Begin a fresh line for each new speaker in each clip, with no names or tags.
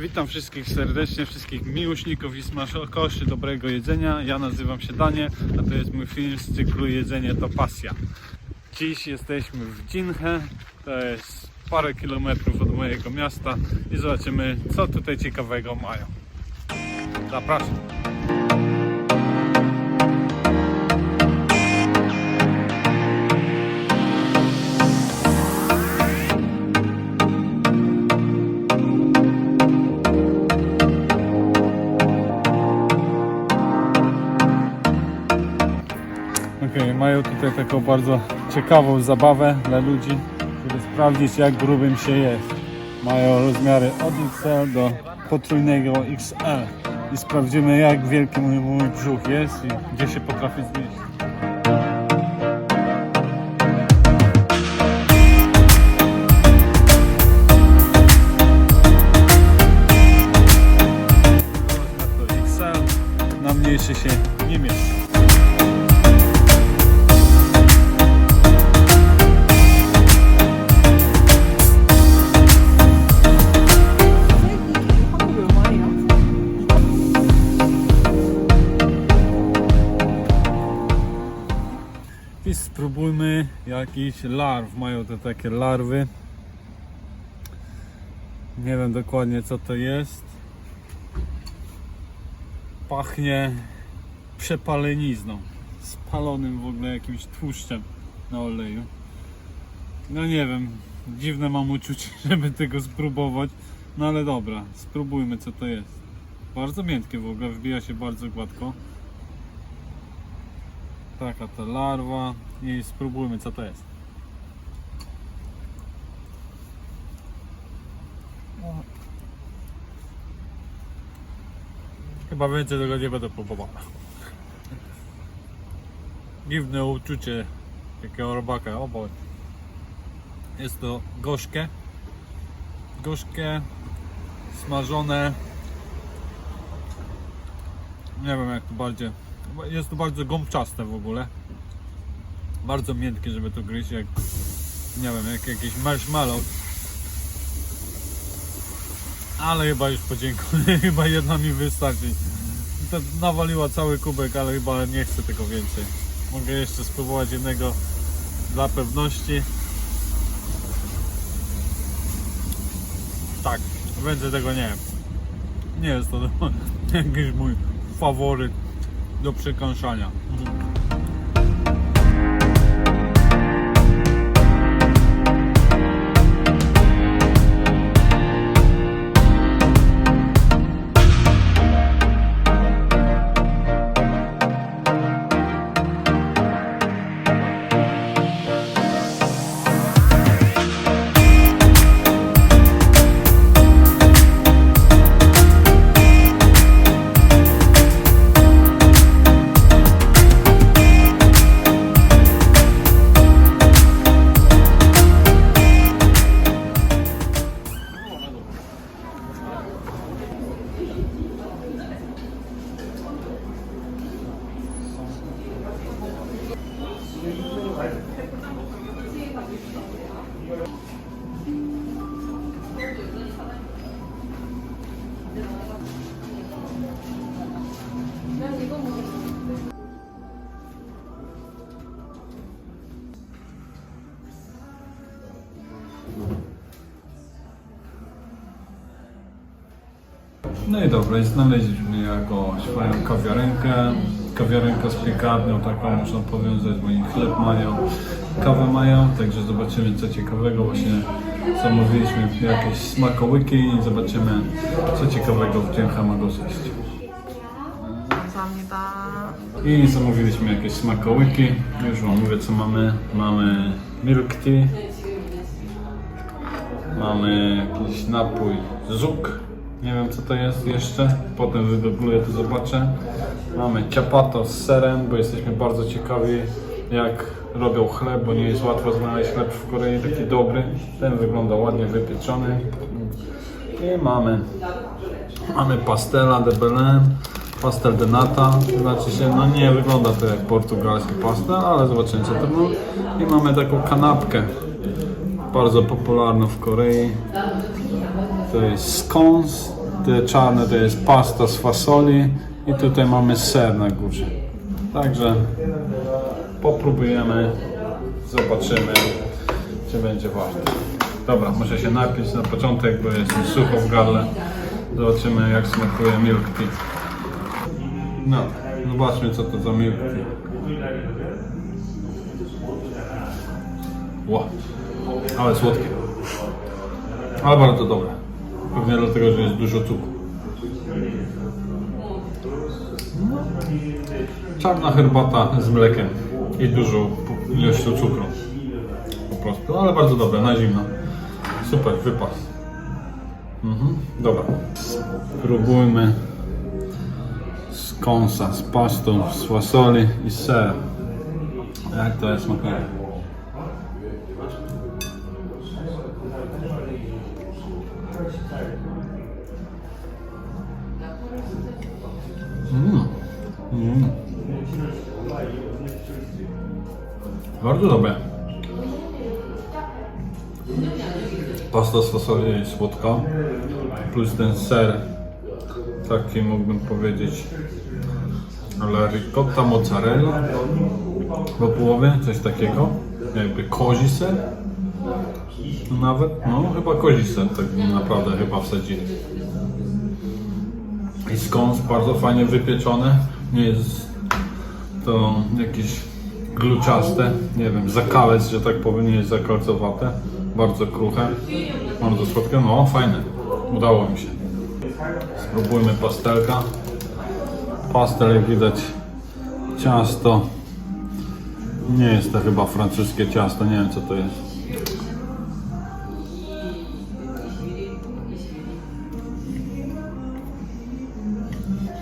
Witam wszystkich serdecznie, wszystkich miłośników i smakoszy dobrego jedzenia. Ja nazywam się Danie, a to jest mój film z cyklu Jedzenie to pasja. Dziś jesteśmy w Dzinche, to jest parę kilometrów od mojego miasta i zobaczymy co tutaj ciekawego mają. Zapraszam. Mają tutaj taką bardzo ciekawą zabawę dla ludzi, żeby sprawdzić jak grubym się jest. Mają rozmiary od XL do potrójnego XL i sprawdzimy jak wielki mój, mój brzuch jest i gdzie się potrafi zmieścić. Na mniejszy się jakiś larw. Mają te takie larwy. Nie wiem dokładnie co to jest. Pachnie przepalenizną. Spalonym w ogóle jakimś tłuszczem na oleju. No nie wiem. Dziwne mam uczucie, żeby tego spróbować. No ale dobra, spróbujmy co to jest. Bardzo miętkie w ogóle, wbija się bardzo gładko. Taka ta larwa i spróbujmy co to jest. Chyba więcej tego nie będę próbował. Dziwne uczucie takiego robaka, o. Jest to gorzkie. Gorzkie, smażone. Nie wiem jak to bardziej. Jest to bardzo gąbczaste w ogóle. Bardzo miętkie, żeby to gryźć jak nie wiem, jak jakiś marshmallow. Ale chyba już podziękuję, chyba jedna mi wystarczy. To nawaliła cały kubek, ale chyba nie chcę tego więcej. Mogę jeszcze spróbować jednego dla pewności. Tak, więcej tego nie. Nie jest to jakiś mój faworyt do przekąszania. No i dobra, i znaleźliśmy jakąś fajną kawiarenkę. Kawiarenka z piekarnią, taką można powiązać, bo oni chleb mają, kawę mają, także zobaczymy co ciekawego. Właśnie zamówiliśmy jakieś smakołyki i zobaczymy co ciekawego w Dzięcha mogą zjeść. I zamówiliśmy jakieś smakołyki. Już wam mówię co mamy. Mamy milk tea, Mamy jakiś napój zuk. Nie wiem co to jest jeszcze. Potem wygoogluję to zobaczę. Mamy ciapato z serem, bo jesteśmy bardzo ciekawi jak robią chleb, bo nie jest łatwo znaleźć chleb w Korei taki dobry. Ten wygląda ładnie wypieczony. I mamy Mamy pastela de Belém, pastel de nata, znaczy się, no nie wygląda to jak portugalski pastel, ale zobaczymy co to było. I mamy taką kanapkę, bardzo popularną w Korei. To jest scones, te czarne to jest pasta z fasoli i tutaj mamy ser na górze. Także popróbujemy, zobaczymy, czy będzie ważne. Dobra, muszę się napić na początek, bo jestem sucho w gardle. Zobaczymy jak smakuje milk tea. No, zobaczmy co to za milk tea. Ło, ale słodkie. Ale bardzo dobre. Pewnie dlatego, że jest dużo cukru. No. Czarna herbata z mlekiem i dużą ilością cukru. Po prostu, ale bardzo dobre, na zimno. Super, wypas. Mhm. Dobra. Spróbujmy z kąsa, z pastą, z fasoli i z serem. Jak to jest smakuje? Pasta fasoli jest słodka, plus ten ser, taki mógłbym powiedzieć, ale ricotta mozzarella po połowie, coś takiego, jakby kozi ser, nawet, no chyba kozi ser, tak naprawdę chyba wsadzili. I skąs bardzo fajnie wypieczone, nie jest to jakieś gluciaste, nie wiem, zakalec, że tak powiem, nie jest zakalcowate, bardzo kruche, bardzo słodkie, no fajne, udało mi się. Spróbujmy pastelka. Pastel, jak widać, ciasto, nie jest to chyba francuskie ciasto, nie wiem co to jest.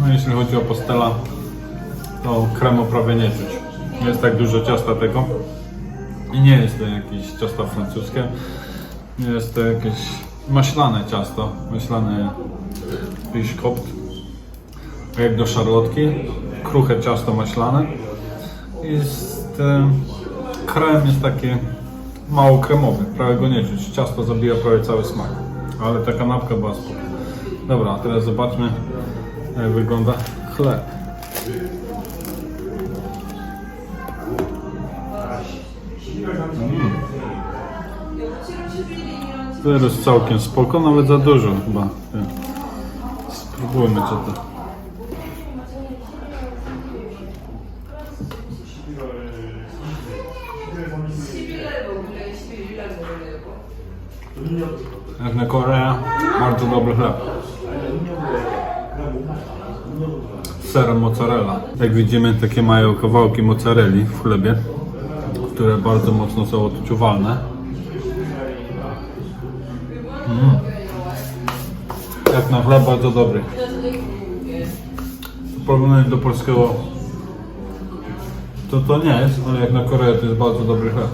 No jeśli chodzi o pastela, to kremu prawie nie czuć. Nie jest tak dużo ciasta tego. I nie jest to jakieś ciasto francuskie. Jest to jakieś maślane ciasto, maślane biszkopt. Jak do szarlotki, kruche ciasto maślane. Jest, e, krem jest taki mało kremowy, prawie go nie czuć. Ciasto zabija prawie cały smak. Ale ta kanapka była spoko. Dobra, teraz zobaczmy jak wygląda chleb. Jest całkiem spoko, nawet za dużo chyba. Nie. Spróbujmy co to. Jak na Korea, bardzo dobry chleb. Serem mozzarella. Jak widzimy, takie mają kawałki mozzarelli w chlebie, które bardzo mocno są odczuwalne. Jak na chleb bardzo dobry. W porównaniu do polskiego to to nie jest, ale jak na Koreę to jest bardzo dobry chleb.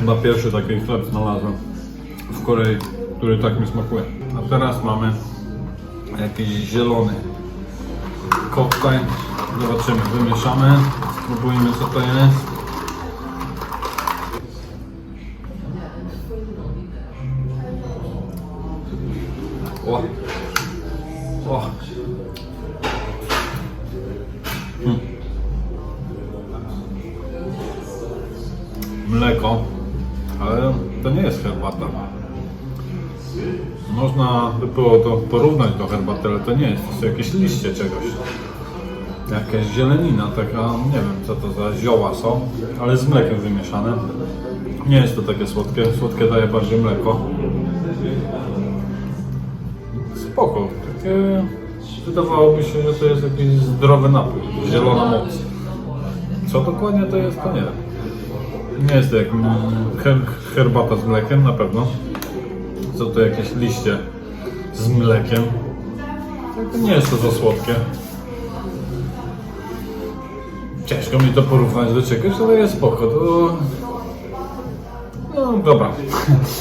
Chyba pierwszy taki chleb znalazłem w Korei, który tak mi smakuje. A teraz mamy jakiś zielony koktajl. Zobaczymy, wymieszamy, spróbujmy co to jest. Nie jest herbata. Można by było to porównać do herbaty, ale to nie jest. To są jakieś liście czegoś. Jakaś zielenina, taka, nie wiem co to za zioła są, ale z mlekiem wymieszane. Nie jest to takie słodkie, słodkie daje bardziej mleko. Spoko, takie wydawałoby się, że to jest jakiś zdrowy napój, zielona moc. Co dokładnie to jest, to nie wiem. Nie jest to jak her, herbata z mlekiem, na pewno. Są to jakieś liście z mlekiem. Nie jest to za słodkie. Ciężko mi to porównać do czegoś, ale jest spoko. To... No dobra,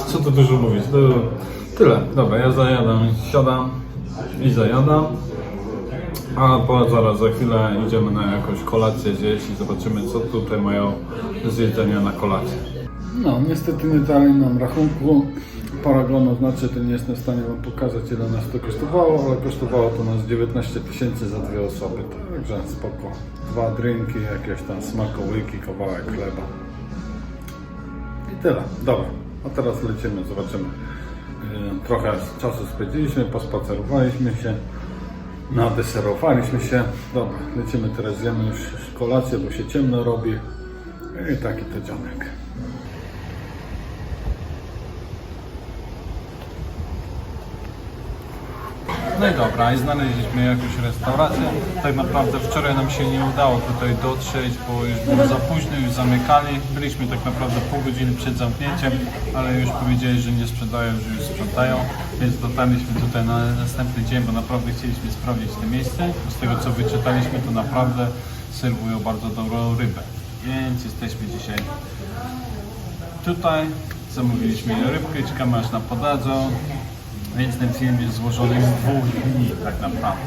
co tu dużo mówić. To tyle. Dobra, ja zajadam, siadam i zajadam. A po, zaraz za chwilę idziemy na jakąś kolację zjeść i zobaczymy co tutaj mają z jedzenia na kolację. No, niestety nie dali nam rachunku paragonu, znaczy to nie jestem w stanie Wam pokazać ile nas to kosztowało, ale kosztowało to nas 19 tysięcy za dwie osoby, także spoko. Dwa drinki, jakieś tam smakołyki, kawałek chleba. I tyle, dobra. A teraz lecimy, zobaczymy. Yy, Trochę czasu spędziliśmy, pospacerowaliśmy się, nadeserowaliśmy się. Dobra, lecimy teraz, zjemy już kolację, bo się ciemno robi. I taki to dzionek. No i dobra, i znaleźliśmy jakąś restaurację. Tak naprawdę wczoraj nam się nie udało tutaj dotrzeć, bo już było za późno, już zamykali. Byliśmy tak naprawdę pół godziny przed zamknięciem, ale już powiedzieli, że nie sprzedają, że już sprzedają. Więc dotarliśmy tutaj na następny dzień, bo naprawdę chcieliśmy sprawdzić to miejsce. Z tego co wyczytaliśmy, to naprawdę serwują bardzo dobrą rybę. Więc jesteśmy dzisiaj tutaj. Zamówiliśmy rybkę, czekamy aż nam podadzą. Więc ten film jest złożony z dwóch dni tak naprawdę.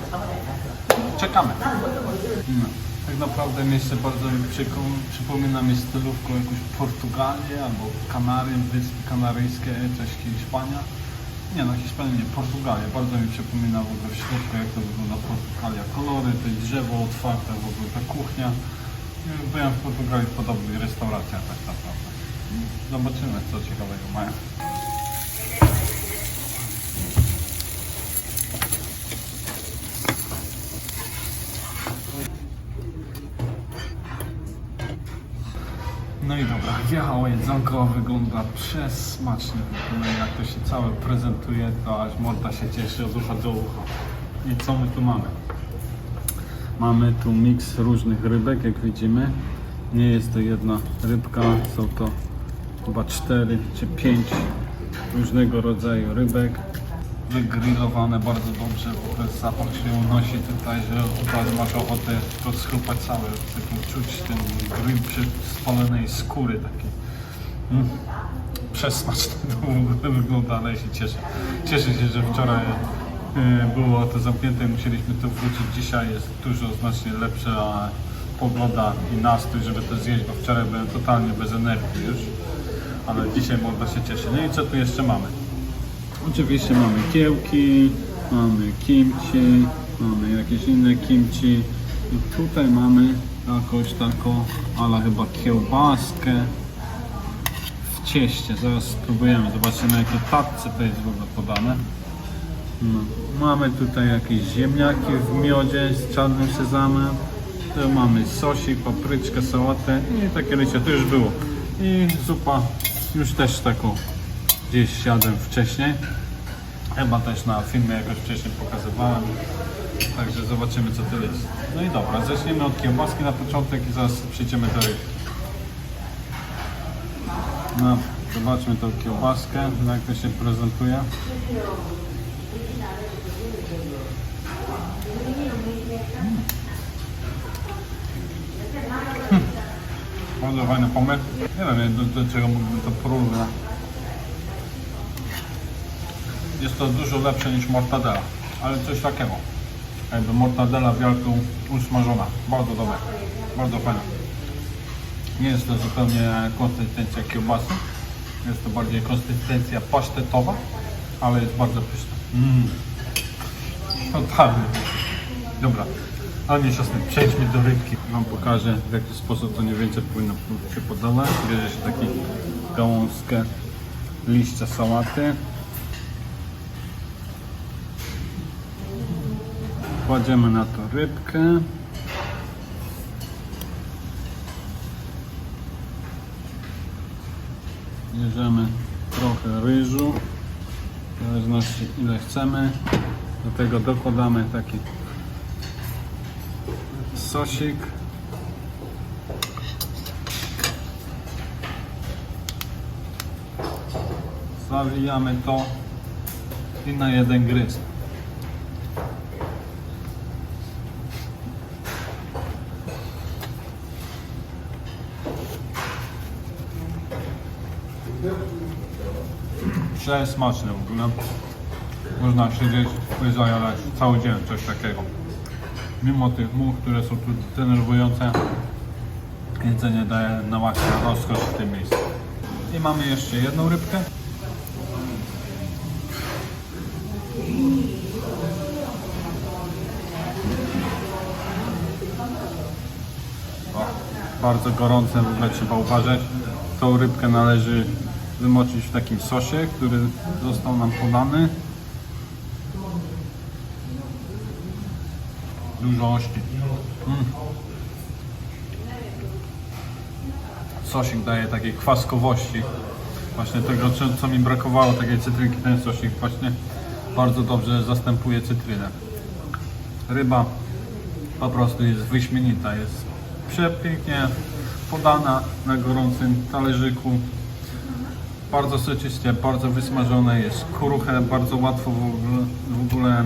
Czekamy. No. Tak naprawdę miejsce bardzo mi przypomina mi stylówką jakąś Portugalię albo Kanary, Wyspy Kanaryjskie, coś Hiszpania. Nie no, Hiszpania nie, Portugalia. Bardzo mi przypomina w ogóle w środku jak to wygląda Portugalia. Kolory, to drzewo otwarte, w ogóle ta kuchnia. Byłem w Portugalii w podobnej restauracji tak naprawdę. Zobaczymy co ciekawego mają. Wjechało jedzonko, wygląda przesmacznie w jak to się całe prezentuje, to aż morda się cieszy od ucha do ucha. I co my tu mamy? Mamy tu miks różnych rybek, jak widzimy. Nie jest to jedna rybka, są to chyba cztery czy pięć różnego rodzaju rybek. Wygrillowane bardzo dobrze, ten zapach się unosi tutaj, że tutaj masz ochotę to schrupać całe, taką czuć ten grill przy spalonej skóry takiej. Mm. Przesmaczne to wygląda, ale się cieszę. Cieszę się, że wczoraj y, było to zamknięte i musieliśmy tu wrócić. Dzisiaj jest dużo znacznie lepsza pogoda i nastrój, żeby to zjeść, bo wczoraj byłem totalnie bez energii już. Ale dzisiaj można się cieszyć. No i co tu jeszcze mamy? Oczywiście mamy kiełki, mamy kimchi, mamy jakieś inne kimchi i tutaj mamy jakąś taką, ale chyba kiełbaskę w cieście. Zaraz spróbujemy, zobaczymy jakie tapce to jest w ogóle podane. No. Mamy tutaj jakieś ziemniaki w miodzie z czarnym sezamem. Tu mamy sosik, papryczkę, sałatę i takie rycie, to już było. I zupa już też taką gdzieś siadłem wcześniej. Chyba też na filmie jakoś wcześniej pokazywałem. Także zobaczymy co to jest. No i dobra, zaczniemy od kiełbaski na początek i zaraz przejdziemy do rybki. No, zobaczmy tą kiełbaskę, jak to się prezentuje. Hmm. Bardzo fajny pomysł. Nie wiem do, do czego mógłbym to porównać. Jest to dużo lepsze niż mortadela, ale coś takiego. Jakby mortadela wielką usmażona. Bardzo dobre. Bardzo fajne. Nie jest to zupełnie konsystencja kiełbasy. Jest to bardziej konsystencja pasztetowa, ale jest bardzo pyszna. Mm. Totalnie. Dobra, ale mniejsza z tym. Przejdźmy do rybki. Wam pokażę w jaki sposób to mniej więcej powinno się podawać. Bierze się taki gałązkę liścia sałaty. Kładziemy na to rybkę. Bierzemy trochę ryżu, w zależności ile chcemy. Do tego dokładamy taki sosik. Zawijamy to i na jeden gryz. przesmaczne w ogóle. Można siedzieć, wyzajarać cały dzień coś takiego. Mimo tych much, które są tu denerwujące, jedzenie daje na właśnie rozkosz w tym miejscu. I mamy jeszcze jedną rybkę. O, bardzo gorące, w ogóle trzeba uważać. Tą rybkę należy wymoczyć w takim sosie, który został nam podany. Dużo ości. Mm. Sosik daje takiej kwaskowości. Właśnie tego, co, mi brakowało, takiej cytrynki, ten sosik właśnie bardzo dobrze zastępuje cytrynę. Ryba po prostu jest wyśmienita, jest przepięknie podana na gorącym talerzyku. Bardzo soczyście, bardzo wysmażone, jest kruche, bardzo łatwo w ogóle, w ogóle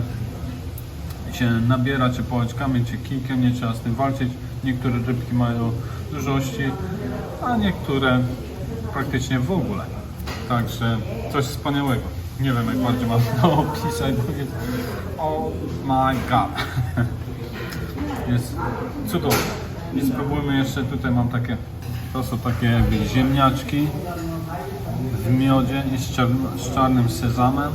się nabiera, czy pałeczkami, czy kijkiem, nie trzeba z tym walczyć. Niektóre rybki mają dużości, a niektóre praktycznie w ogóle. Także coś wspaniałego. Nie wiem jak bardziej mam to opisać, bo oh my god. Jest cudowne. I spróbujmy jeszcze, tutaj mam takie, to są takie ziemniaczki w miodzie i z, z czarnym sezamem.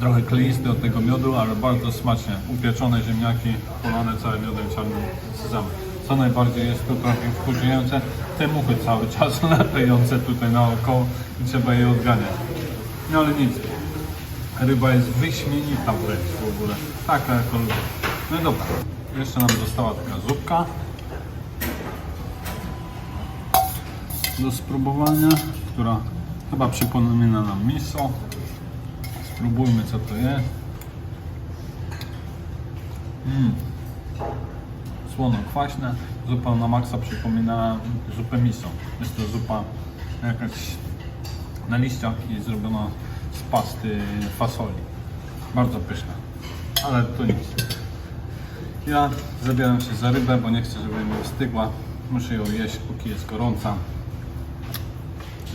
Trochę kleisty od tego miodu, ale bardzo smacznie. Upieczone ziemniaki, polane całym miodem czarnym sezamem. Co najbardziej jest tu trochę wkurzające, te muchy cały czas latające tutaj naokoło i trzeba je odganiać. No ale nic. Ryba jest wyśmienita wręcz w ogóle. Taka jako lubię. No i dobra. Jeszcze nam została taka zupka. Do spróbowania, która chyba przypomina nam miso. Spróbujmy co to jest. Mm. Słono kwaśne. Zupa na maksa przypomina zupę miso. Jest to zupa jakaś na liściach i zrobiona pasty fasoli. Bardzo pyszna. Ale to nic. Ja zabieram się za rybę, bo nie chcę, żeby mi wystygła. Muszę ją jeść, póki jest gorąca.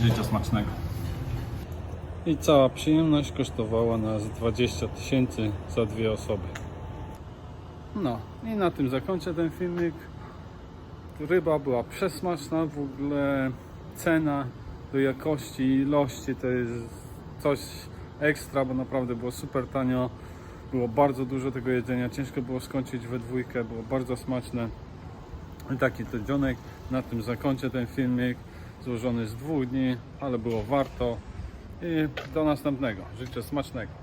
Życzę smacznego. I cała przyjemność kosztowała nas 20 tysięcy za dwie osoby. No i na tym zakończę ten filmik. Ryba była przesmaczna, w ogóle cena do jakości ilości to jest coś ekstra, bo naprawdę było super tanio. Było bardzo dużo tego jedzenia, ciężko było skończyć we dwójkę, było bardzo smaczne. I taki to dzionek. Na tym zakończę ten filmik. Złożony z dwóch dni, ale było warto. I do następnego. Życzę smacznego.